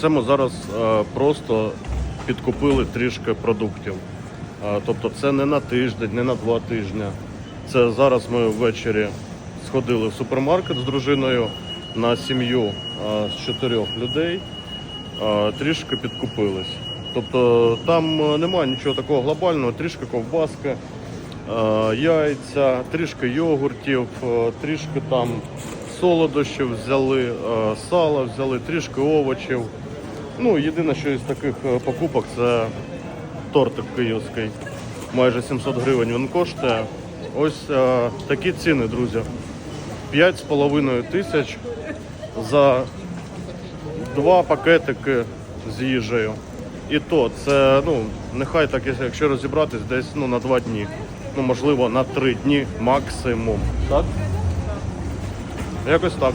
Це ми зараз е, просто підкупили трішки продуктів. Е, тобто це не на тиждень, не на два тижні. Це зараз ми ввечері сходили в супермаркет з дружиною на сім'ю е, з чотирьох людей. Трішки підкупились. Тобто там немає нічого такого глобального, трішки ковбаски, яйця, трішки йогуртів, трішки там солодощів взяли, сала взяли, трішки овочів. Ну, єдине, що із таких е, покупок це тортик київський. Майже 700 гривень він коштує. Ось е, такі ціни, друзі. 5,5 тисяч за два пакетики з їжею. І то це, ну, нехай так, якщо розібратись, десь ну, на два дні. Ну, можливо, на три дні максимум. Так? Якось так.